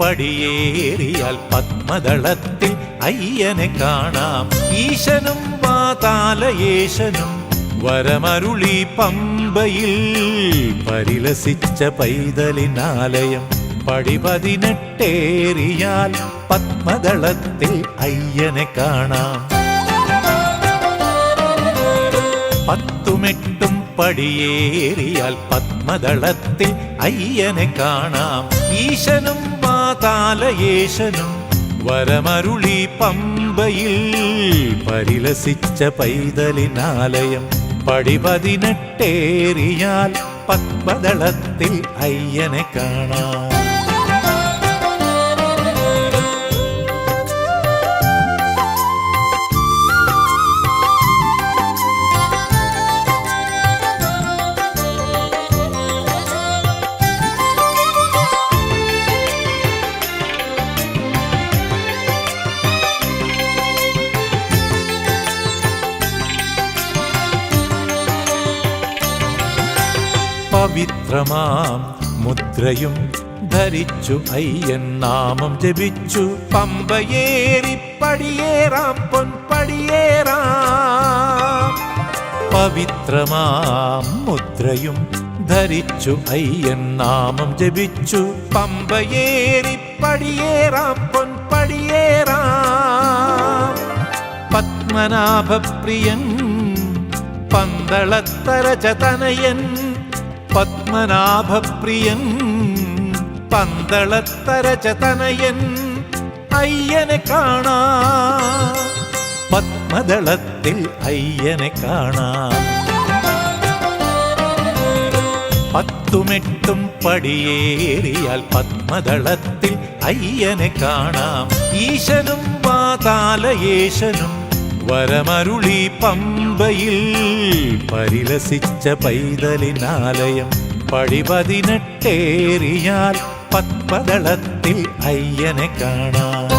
പടിയേറിയാൽ പത്മദളത്തിൽ അയ്യനെ കാണാം. ഈശനും വാതാലയേശനും വരമരുളി പമ്പയിൽ പരിലസിച്ച പൈതലിനാലയം പടി പതിനെട്ടേറിയാൽ പത്മദളത്തിൽ അയ്യനെ കാണാം. പത്തുമെട്ടും പടിയേറിയാൽ പത്മദളത്തിൽ അയ്യനെ കാണാം. ഈശനും പാതാലയേശനും വരമരുളി പമ്പയിൽ പരിലസിച്ച പൈതലിനാലയം പടി പതിനെട്ടേറിയാൽ പത്മദളത്തിൽ അയ്യനെ കാണാം. പവിത്രമാം. മുദ്രയും ധരിച്ചു അയ്യൻ നാമം ജപിച്ചു. പമ്പയേറി പടിയേറാം പൊൻപടിയേറാം. പവിത്രമാം മുദ്രയും ധരിച്ചു അയ്യൻ നാമം ജപിച്ചു. പമ്പയേറി പടിയേറാം പൊൻപടിയേറാം. പത്മനാഭപ്രിയൻ പന്തളത്തരചതനയൻ പത്മനാഭപ്രിയൻ പന്തളത്തരചതനയൻ അയ്യനെ കാണാ. പത്മദളത്തിൽ അയ്യനെ കാണാം. പത്തുമെട്ടും പടിയേറിയാൽ പത്മദളത്തിൽ അയ്യനെ കാണാം. ഈശനും പാതാലയേശനും വരമരുളി പമ്പയിൽ പരിലസിച്ച പൈതലിനാലയം പടി പതിനെട്ടേറിയാൽ പത്മദളത്തിൽ അയ്യനെ കാണാം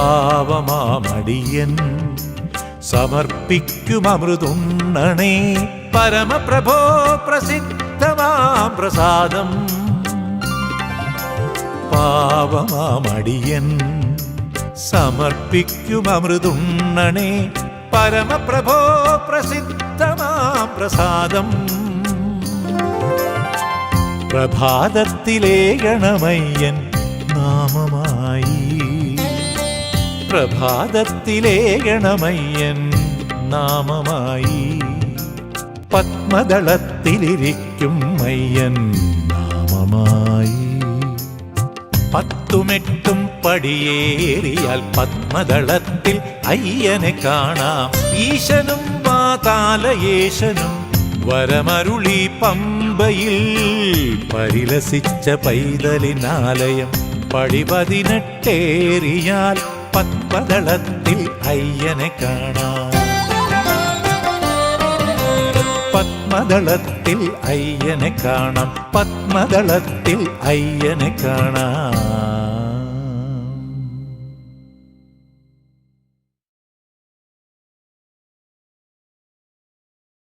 പാവമാമടിയൻ സമർപ്പിക്കും അമൃതുണ്ണണേ പരമപ്രഭോ പ്രസിദ്ധമാം പ്രസാദം പാവമാമടിയൻ സമർപ്പിക്കും അമൃതുണ്ണണേ പരമപ്രഭോ പ്രസിദ്ധമാം പ്രസാദം പ്രഭാതത്തിലേ ഗണമയ്യൻ നാമമായി പ്രഭാതത്തിലെ ഗണമയ്യൻ നാമമായി പത്മദളത്തിലിരിക്കും മയ്യൻ നാമമായി. പത്തുമെട്ടും പടിയേറിയാൽ പത്മദളത്തിൽ അയ്യനെ കാണാം. ഈശനും മാതാലയേശനും വരമരുളി പമ്പയിൽ പരിലസിച്ച പൈതലിനാലയം പടി പതിനെട്ടേറിയാൽ പത്മദളത്തിൽ അയ്യനെ കാണാം. പത്മദളത്തിൽ അയ്യനെ കാണാം. പത്മദളത്തിൽ അയ്യനെ കാണാം.